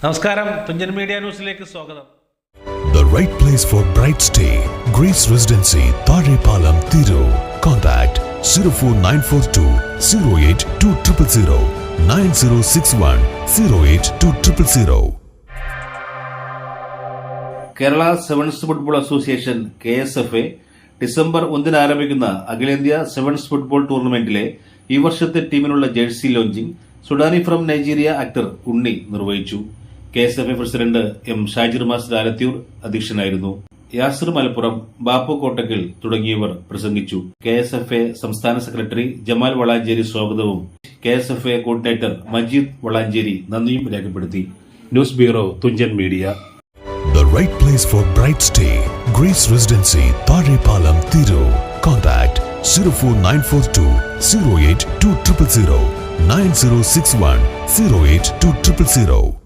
നമസ്കാരം തുഞ്ചൻ മീഡിയ ന്യൂസിലേക്ക് സ്വാഗതം The right place for bright stay. Grace Residency, Palam, Thiru. Contact 04942 08200 9061 08200. Kerala sevens football association K S F A December ഒന്നിന് ആരംഭിക്കുന്ന അഖിലേന്ത്യാ sevens football ടൂർണമെന്റിലെ ഈ വർഷത്തെ ടീമിനുള്ള jersey launching Sudani from Nigeria actor Unni നിർവഹിച്ചു K S F I president M Shajir master Alathiyur അധ്യക്ഷനായിരുന്നു യാസിർ മലപ്പുറം ബാപ്പു കോട്ടക്കൽ തുടങ്ങിയവർ പ്രസംഗിച്ചു കെ എസ് എഫ് എ സംസ്ഥാന സെക്രട്ടറി ജമാൽ വളാഞ്ചേരി സ്വാഗതവും K S F A coordinator Majeed Valanchery നന്ദിയും രേഖപ്പെടുത്തി news bureau Thunchan media The right place for bright stay. Grace Residency, Palam, Thiru. Contact 04942 08200 9061 08200.